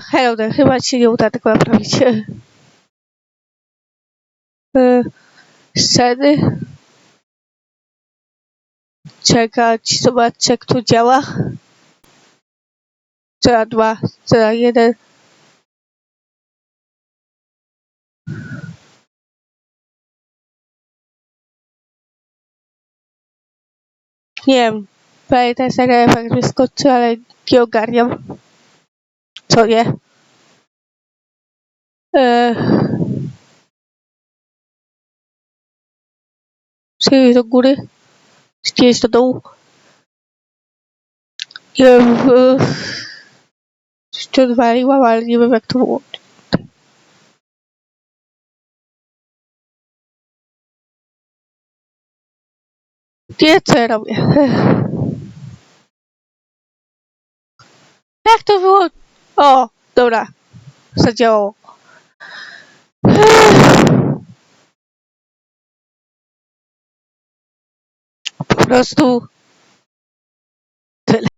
E, there, chyba ci nie uda tego naprawić. E, sceny. Czekać, zobaczcie jak to działa. Scena 2, scena 1. Nie wiem, prawie ten efekt wyskoczy, ale nie ogarniam. Co nie? Eee... Przyjdź do góry. Zjeść do dołu. Nie wiem, tu odwaliłam, ale nie wiem jak to włączyć. Nie, co ja robię? Jak to było? O, dobra. Zadziałało. Po prostu